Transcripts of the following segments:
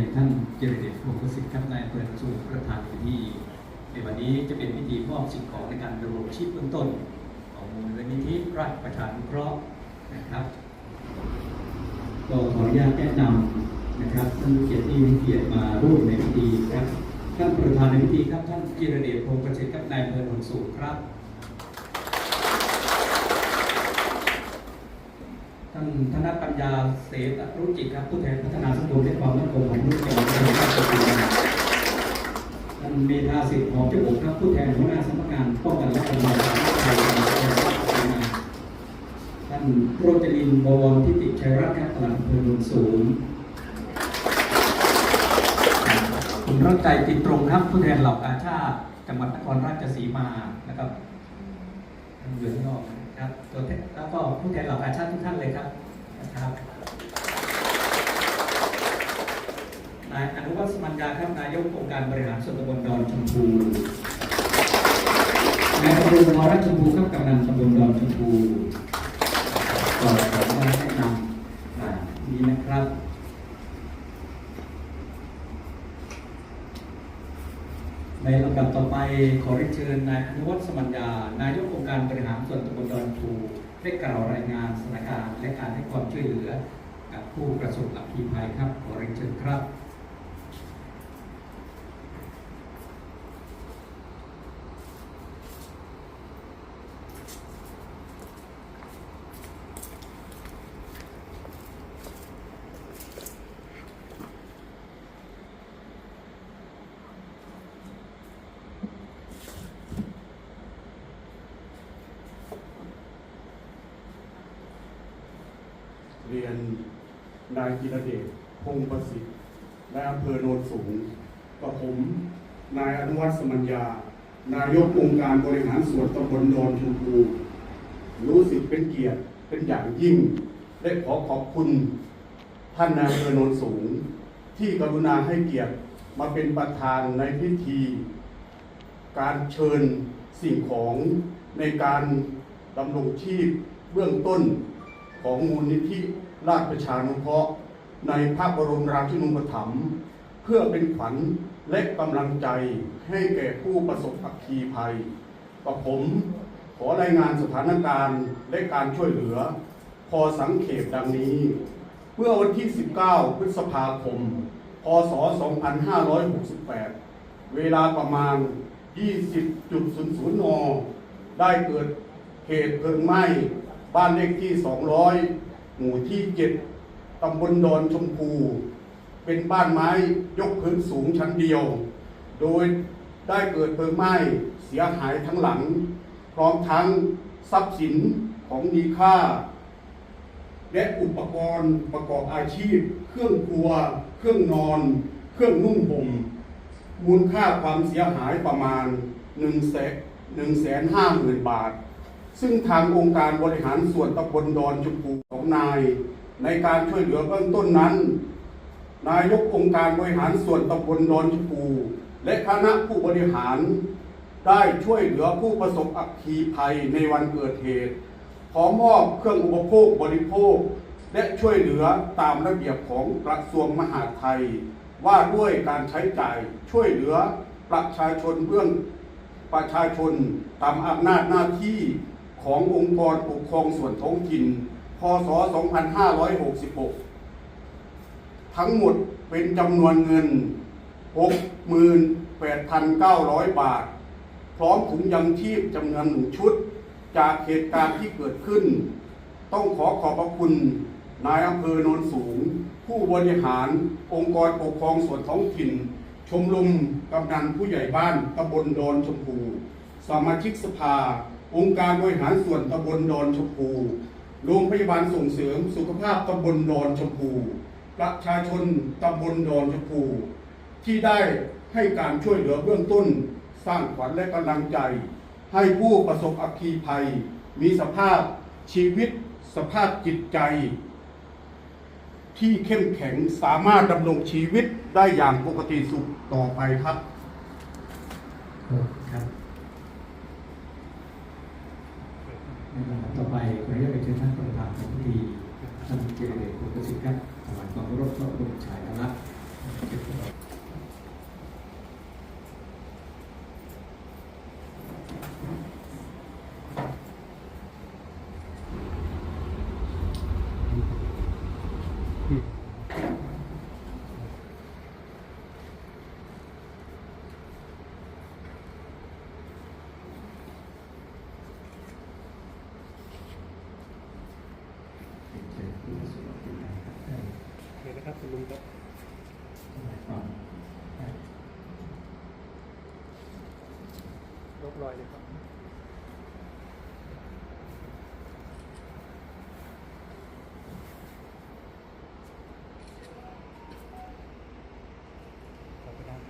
ียนท่านเจริญเดชพงศ์สิทธิ์ครับนายอำเภอสูงประธานในที่ในวันนี้จะเป็นพิธีมอบสิ่งของในการดำรงชีพเบื้องต้น ของมูลนิธิราชประชานุเคราะห์นะครับก็ขออนุญาตแนะนำนะครับท่านเกียรติที่เกียรติมาร่วมในพิธีครับท่านประธานในพิธีครับท่านจิรเดชพงศ์สิทธิ์ครับนายเภอโนสูงครับ ท่านธนปัญญาเสตรุจิตครับผู้แทนพัฒนาสังคมและความมั่นคงของมนุษย์จังหวัดนครราชสีมท่านเมธาสิทธิ์หอมเจ้าอกครับผู้แทนหัวหน้าสำนักงานป้องกันและบรรเทาสาธารณภัยจังหวัดนครราชสีมาท่านโรจนินบวรทิติชัยรัตน์ครับปลัดอำเภอโนนสูงคุณรักใจติดตรงครับผู้แทนเหล่ากาชาติจังหวัดนครราชสีมานะครับท่านอยู่ข้างนอก ครับตัวแล้วก็ผู้แทนเหล่ากาชาติทุกท่านเลยครับนะครับนายอนุวัฒน์สมัญญาครับนายกองค์การบริหารส่วนตำบลดอนชมพูนายตำรวจมรัชชมพูครับกำนันตำบลดอนชมพูก็ขอมาแนะนำนี้นะครับ ใน ลำดับต่อไปขอเรียนเชิญนายอนุวัฒน์สมัญญานายกองค์การบริหารส่วนตำบลดอนทูได้กล่าวรายงานสถานการณ์และการให้ความช่วยเหลือกับผู้ประสบอัคคีภัยครับขอเรียนเชิญครับ เรียนนายกิรเดชพงศ์ประสิทธิ์นายอำเภอโนนสูงกับผม นายอนุวัฒน์สมัญญา นายกองค์การบริหารส่วนตำบลดอนชมพูรู้สึกเป็นเกียรติเป็นอย่างยิ่งและขอขอบคุณ ท่านนายอำเภอโนนสูง ที่กรุณาให้เกียรติมาเป็นประธานในพิธี การเชิญสิ่งของในการดำรงชีพเบื้องต้น ของมูลนิธิราชประชานุเคราะห์ในพระบรมราชินูปถัมภ์เพื่อเป็นขวัญและกำลังใจให้แก่ผู้ประสบอัคคีภัยกับผมขอรายงานสถานการณ์และการช่วยเหลือ พอสังเขปดังนี้ เมื่อวันที่ 19 พฤษภาคม พศ 2568 เวลาประมาณ 20.00 น ได้เกิดเหตุเพลิงไหม้ บ้านเลขที่ 200 หมู่ที่ 7 ตำบลดอนชมพู เป็นบ้านไม้ยกพื้นสูงชั้นเดียว โดยได้เกิดเพลิงไหม้เสียหายทั้งหลัง พร้อมทั้งทรัพย์สินของมีค่า และอุปกรณ์ประกอบอาชีพ เครื่องครัว เครื่องนอน เครื่องนุ่งห่มมูลค่าความเสียหายประมาณ1แสน1แสนห้าหมื่นบาท ซึ่งทางองค์การบริหารส่วนตำบลดอนชมพูของนาย ในการช่วยเหลือเบื้องต้นนั้น นายกองค์การบริหารส่วนตำบลดอนชมพูและคณะผู้บริหาร ได้ช่วยเหลือผู้ประสบอัคคีภัยในวันเกิดเหตุขอมอบเครื่องอุปโภคบริโภค และช่วยเหลือตามระเบียบของกระทรวงมหาดไทย ว่าด้วยการใช้จ่ายช่วยเหลือประชาชนเบื้องประชาชนตามอำนาจหน้าที่ ขององค์กรปกครองส่วนท้องถิ่น พศ 2566 ทั้งหมดเป็นจำนวนเงิน 68,900 บาท พร้อมถุงยังชีพจำนวนหนึ่งชุด จากเหตุการณ์ที่เกิดขึ้น ต้องขอขอบพระคุณนายอำเภอโนนสูง ผู้บริหารองค์กรปกครองส่วนท้องถิ่น ชมรมกำนันผู้ใหญ่บ้านตำบลดอนชมพู สมาชิกสภา องค์การบริหารส่วนตำบลดอนชมพู โรงพยาบาลส่งเสริมสุขภาพตำบลดอนชมพู ประชาชนตำบลดอนชมพู ที่ได้ให้การช่วยเหลือเบื้องต้น สร้างขวัญและกำลังใจ ให้ผู้ประสบอัคคีภัย มีสภาพชีวิต สภาพจิตใจ ที่เข้มแข็งสามารถดำรงชีวิตได้อย่างปกติสุขต่อไปครับครับในลำดับ ต่อไปขออนุญาตเรียนเชิญท่านประธานของพิธีท่านเจริญพงศ์ประสิทธิ์ครับถวายความเคารพพระบรมฉายาลักษณ์ เดี๋ยวนะครับคุณลุงครับลบรอยเลยครับ ขอบคุณครับ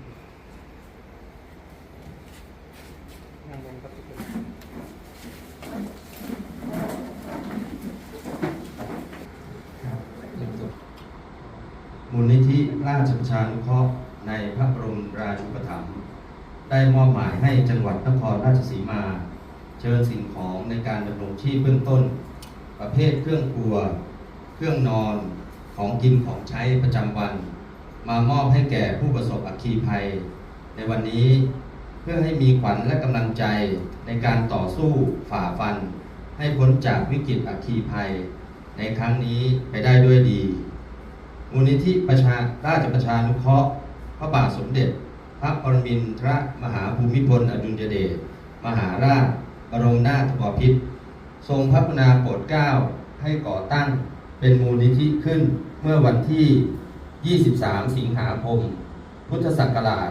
นั่งลงครับทุกคน มู ลนิธิราชประชานุเคราะห์ในพระบรมราชูปถัมภ์ได้มอบหมายให้จังหวัดนครราชสีมา เชิญสิ่งของในการดำรงชีพเบื้องต้น ประเภทเครื่องครัว เครื่องนอนของกินของใช้ประจำวัน มามอบให้แก่ผู้ประสบอัคคีภัย ในวันนี้เพื่อให้มีขวัญและกำลังใจในการต่อสู้ฝ่าฟัน ให้พ้นจากวิกฤตอัคคีภัย ในครั้งนี้ไปได้ด้วยดี มูลนิธิประชาราชประชานุเคราะห์พระบาทสมเด็จ พระปรมินทรมหาภูมิพลอดุลยเดชมหาราชบรมนาถบพิตรทรงพระกรุณาโปรดเกล้าให้ก่อตั้งเป็นมูลนิธิขึ้นเมื่อวันที่ 23 สิงหาคม พุทธศักราช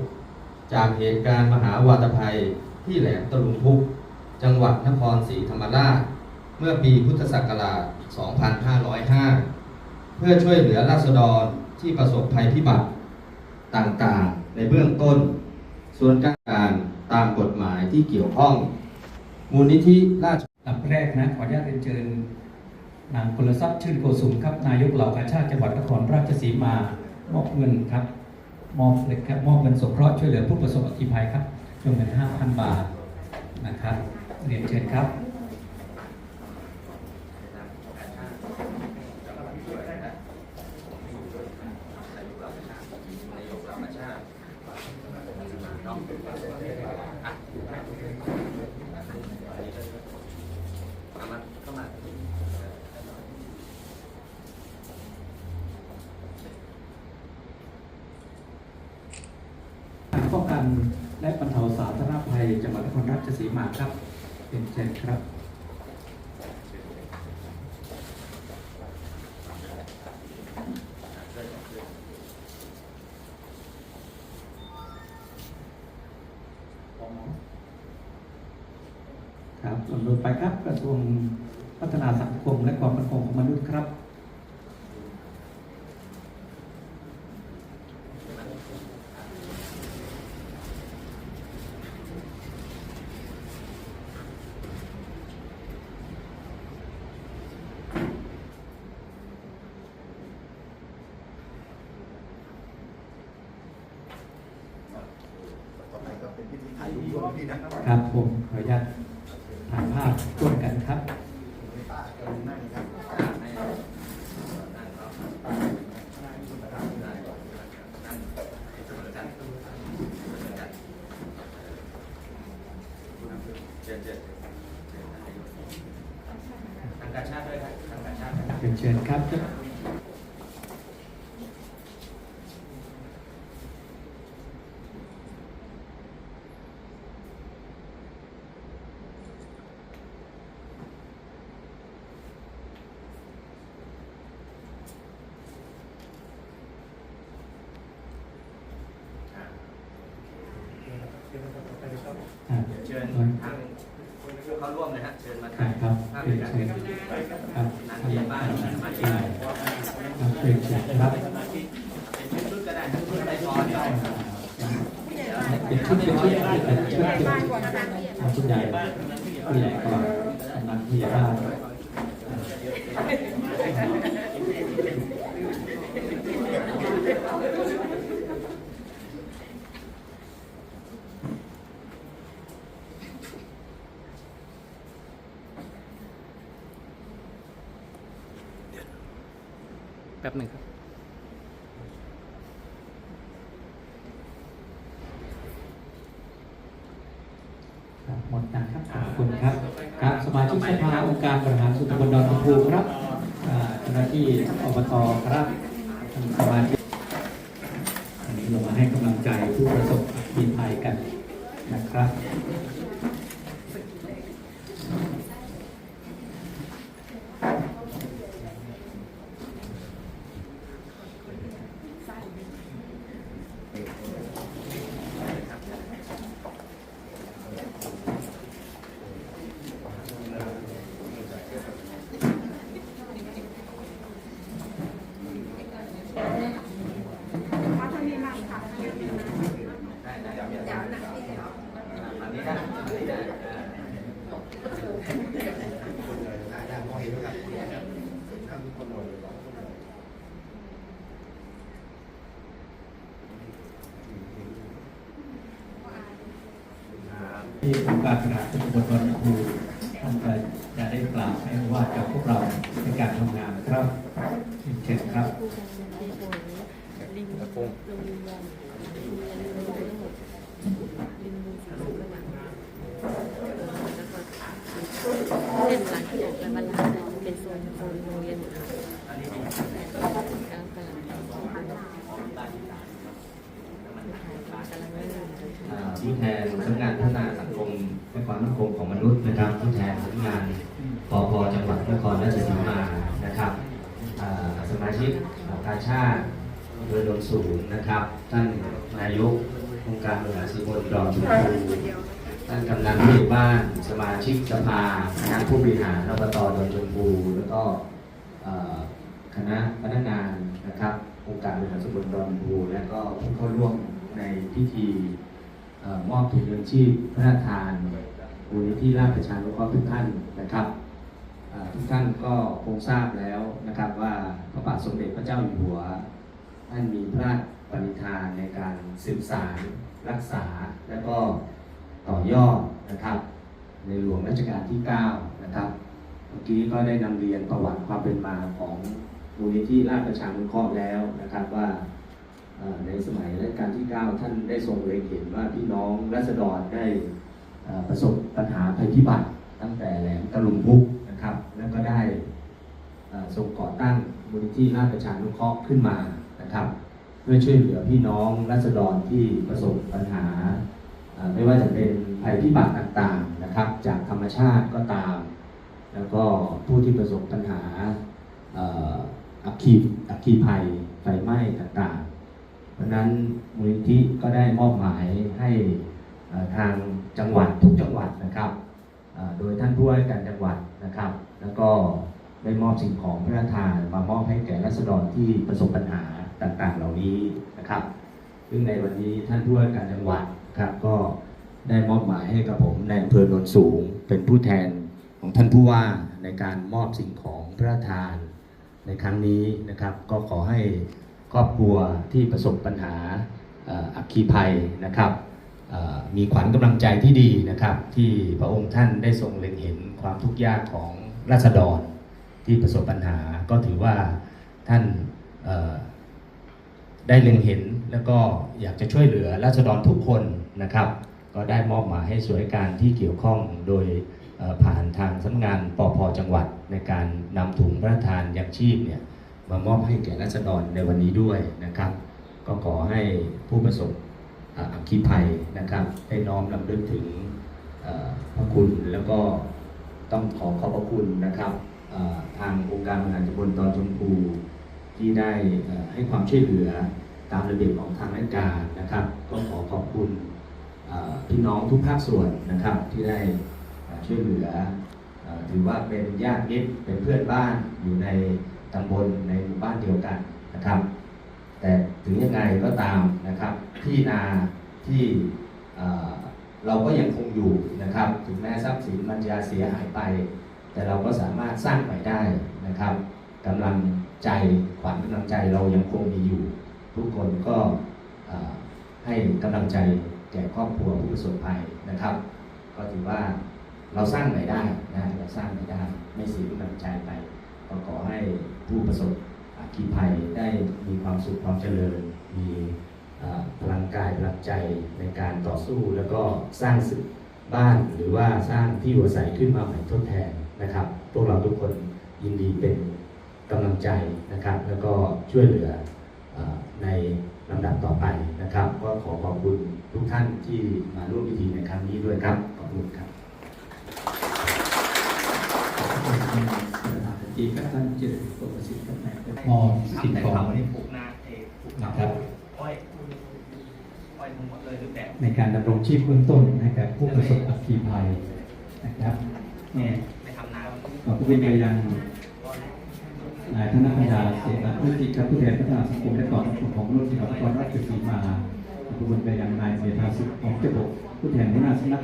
2506 จากเหตุการณ์มหาวาตภัยที่แหลมตะลุงพุก จังหวัดนครศรีธรรมราช เมื่อปีพุทธศักราช 2505 เพื่อช่วยเหลือราษฎรที่ประสบภัยพิบัติต่างๆ ในเบื้องต้น ส่วนการตามกฎหมายที่เกี่ยวข้อง มูลนิธิราชลำแรกนะขออนุญาตเรียนเชิญนางพลทรัพย์ชื่นโกสุมครับนายกเหล่ากาชาติจังหวัดนครราชสีมามอบเงินครับมอบเลยครับมอบเงินสงเคราะห์ช่วยเหลือผู้ประสบอัคคีภัยครับจำนวน5,000 บาทนะครับเรียนเชิญครับ ป้องกันและบรรเทาสาธารณภัยจังหวัดนครราชสีมาครับเรียนเชิญครับ ครับส่วนต่อไปครับกระทรวงพัฒนาสังคมและความมั่นคงของมนุษย์ครับ ต่อไปก็เป็นพิธีถ่าย ดีนะครับผมขออนุญาตถ่ายภาพร่วมกันครับ ป้าเชิญนั่งครับ ทางการชาติด้วยครับทางการชาตินะครับ เรียนเชิญครับ เดี๋ยวนะครับต่อไปเลยครับ อ่า เชิญทางผู้เข้าร่วมเลยฮะเชิญมาคถ่ารัยบครับภาพเรีด้วยยนกันเชิญครับนางพยาบาลมาที่ได้ครับเรียนเชิญครับเป็นชุดๆก็ได้ทั้งชุดไปพอได้เป็นชุดเป็นชุดเป็นชุดเป็นชุดเอาผู้ใหญ่ผู้ใหญ่ก่อนกำนันผู้ใหญ่บ้าน หมดนะครับขอบคุณครับครับสมาชิกสภาองค์การบริหารส่วนตำบลดอนพูครับเจ้าหน้าที่อบตครับสมาชิกอันนี้เรามาให้กำลังใจผู้ประสบภัยกันนะครับ การบริหารส่วนตำบดอนชมพูท่านจะจะได้กล่าวให้ว่ากับพวกเราในการทำงานครับเชิญครับลิงลงลิงยันลิงยันลิงยันทั้งหมดลิงมูสีสุกหลังแล้วก็เส้นหลังที่ออกไปบรรลังเนี่ยเป็นโซนโซนโรงเรียนหมดเลยกำลังกำลังกำลังเริ่ม อ่าผู้แทนสำนักงานพัฒนาสังคม และความมั่นคงของมนุษย์นะครับผู้แทนสำนักงานปพจังหวัดนครราชสีมานะครับสมาชิกกาชาติอำเภอโดนสูงนะครับ ท่านนายกองค์การบริหารส่วนตำบลดอนชมพูท่านกำนันผู้ใหญ่บ้านสมาชิกสภาคณะผู้บริหารอบตดอนชมพูแล้วก็คณะพนักงานนะครับองค์การบริหารส่วนตำบลดอนชมพูและก็ผู้เข้าร่วมในพิธี มอบถุงเงินชีพพระราชทานมูลนิธิราชประชานุเคราะห์ทุกท่านนะครับทุกท่านก็คงทราบแล้วนะครับว่าพระบาทสมเด็จพระเจ้าอยู่หัวท่านมีพระราชปณิธานในการสืบสารรักษาและก็ต่อยอดนะครับ ในหลวงรัชกาลที่ 9 นะครับเมื่อกี้ก็ได้นำเรียนประวัติความเป็นมาของมูลนิธิราชประชานุเคราะห์แล้วนะครับว่า ในสมัยรัชกาลที่ 9 ท่านได้ทรงเล็งเห็นว่าพี่น้องรัษฎรได้ประสบปัญหาภัยพิบัติตั้งแต่แหลมตะลุมพุกนะครับ แล้วก็ได้ทรงก่อตั้งมูลนิธิราชประชานุเคราะห์ขึ้นมานะครับ เพื่อช่วยเหลือพี่น้องรัษฎรที่ประสบปัญหา ไม่ว่าจะเป็นภัยพิบัติต่างๆนะครับ จากธรรมชาติก็ตาม แล้วก็ผู้ที่ประสบปัญหาอัคคีอัคคีภัยไฟไหม้ต่างๆ ราะนั้นมูลนิธิก็ได้มอบหมายให้ทางจังหวัดทุกจังหวัดนะครับโดยท่านผู้ว่าการจังหวัดนะครับ แล้วก็ได้มอบสิ่งของพระราชทานมามอบให้แก่รัษฎรที่ประสบปัญหาต่างๆ เหล่านี้นะครับ ซึ่งในวันนี้ท่านผู้ว่าการจังหวัดครับก็ได้มอบหมายให้กับผมในอำเภอโนนสูง เป็นผู้แทนของท่านผู้ว่าในการมอบสิ่งของพระราชทานในครั้งนี้นะครับ ก็ขอให้ ครอบครัวที่ประสบปัญหาอัคคีภัยนะครับมีขวัญกำลังใจที่ดีนะครับ ที่พระองค์ท่านได้ทรงเล็งเห็นความทุกข์ยากของราษฎรที่ประสบปัญหาก็ถือว่าท่านได้เล็งเห็นแล้วก็อยากจะช่วยเหลือราษฎรทุกคนนะครับ ก็ได้มอบหมายให้ส่วนราชการที่เกี่ยวข้องโดยผ่านทางสำนักงานปพจังหวัดในการนำถุงพระราชทานยังชีพเนี่ย มามอบให้แก่ราษฎรในวันนี้ด้วยนะครับ ก็ขอให้ผู้ประสบอัคคีภัยนะครับ ได้น้อมรำลึกถึงพระคุณแล้วก็ต้องขอขอบพระคุณนะครับทางองค์การบริหารตำบลดอนชมพูที่ได้ให้ความช่วยเหลือตามระเบียบของทางราชการนะครับ ก็ขอขอบคุณพี่น้องทุกภาคส่วนนะครับที่ได้ช่วยเหลืออถือว่าเป็นญาติมิตรเป็นเพื่อนบ้านอยู่ใน ตำบลในหมู่บ้านเดียวกันนะครับ แต่ถึงยังไงก็ตามนะครับ ที่นาที่เราก็ยังคงอยู่นะครับ ถึงแม้ทรัพย์สินมันจะเสียหายไป แต่เราก็สามารถสร้างใหม่ได้นะครับกำลังใจขวัญกำลังใจเรายังคงมีอยู่ ทุกคนก็ให้กำลังใจแก่ครอบครัวผู้ประสบภัยนะครับ ก็ถือว่าเราสร้างใหม่ได้นะเราสร้างใหม่ได้ ไม่เสียกำลังใจไปก็ขอให้ ผู้ประสบอคีภัยได้มีความสุขความเจริญ มีพลังกายพลังใจในการต่อสู้ แล้วก็สร้างสึกบ้านหรือว่าสร้างที่อยู่อาศัยขึ้นมาใหม่ทดแทนนะครับ พวกเราทุกคนยินดีเป็นกำลังใจนะครับ แล้วก็ช่วยเหลือเอ่อในลำดับต่อไปนะครับ ก็ขอขอบคุณทุกท่านที่มาร่วมพิธีในครั้งนี้ด้วยครับ ขอบคุณครับ ดีครับท่านเจริญโปรประสิทธิ์ครับนายอำเภอมอบสิ่งของวันนี้ปลูกนาเอกปลูกนะครับอ้อยอ้อยทั้งหมดเลยหรือแต่ในการดำรงชีพเบื้องต้นให้กับผู้ประสบอัคคีภัยนะครับเนี่ยไปทำนาขอบคุณไปยังนายธนปัญญาเสนาธุรกิจครับผู้แทนพัฒนาสังคมและความมั่นคงของมนุษย์จังหวัดนครราชสีมาขอบคุณไปยังนายเมธาสุขของเจ้าบกผู้แทนหัวหน้าสำนัก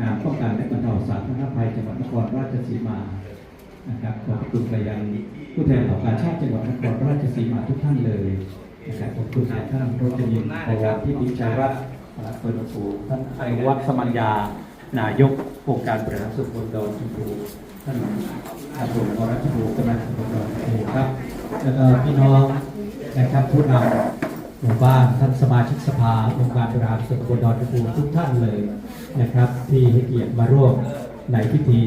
งานป้องกันและบรรเทาสาธารณภัยจังหวัดนครราชสีมา นะครับขอบคุณไปยังผู้แทนของการชาติจังหวัดนครราชสีมาทุกท่านเลยนะครับขอบคุณท่านรจนินทร์พวัตที่ดิชัยรัตน์ปิดประตูท่านไอวัฒน์สมัญญานายกองค์การบริหารส่วนตำบลดอนชมพูท่านอาบุญวรชภูกำนันตำบลดอนชมพูครับแล้วก็พี่น้องนะครับผู้นำหมู่บ้านท่านสมาชิกสภาองค์การบริหารส่วนตำบลดอนชมพูทุกท่านเลยนะครับ ที่ให้เกียรติมาร่วม ในพิธี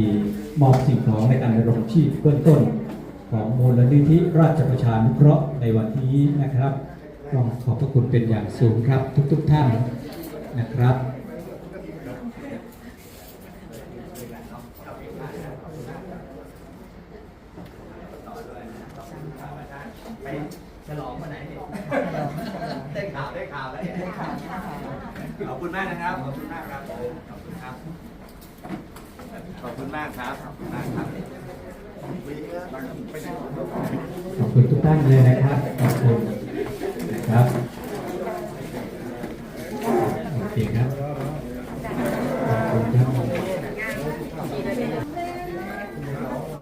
มอบสิ่งของในการดำรงชีพเบื้องต้น ของมูลนิธิราชประชานุเคราะห์ในวันนี้นะครับต้องขอบพระคุณเป็นอย่างสูงครับทุกๆท่านนะครับไปฉลองวันไหนเนี่ยได้ข่าวได้ข่าวแล้วเนี่ยขอบคุณมากนะครับ ขอบคุณมากครับขอบคุณครับ ขอบคุณมากครับขอบคุณมากครับขอบคุณทุกท่านเลยนะครับขอบคุณนะครับโอเคครับ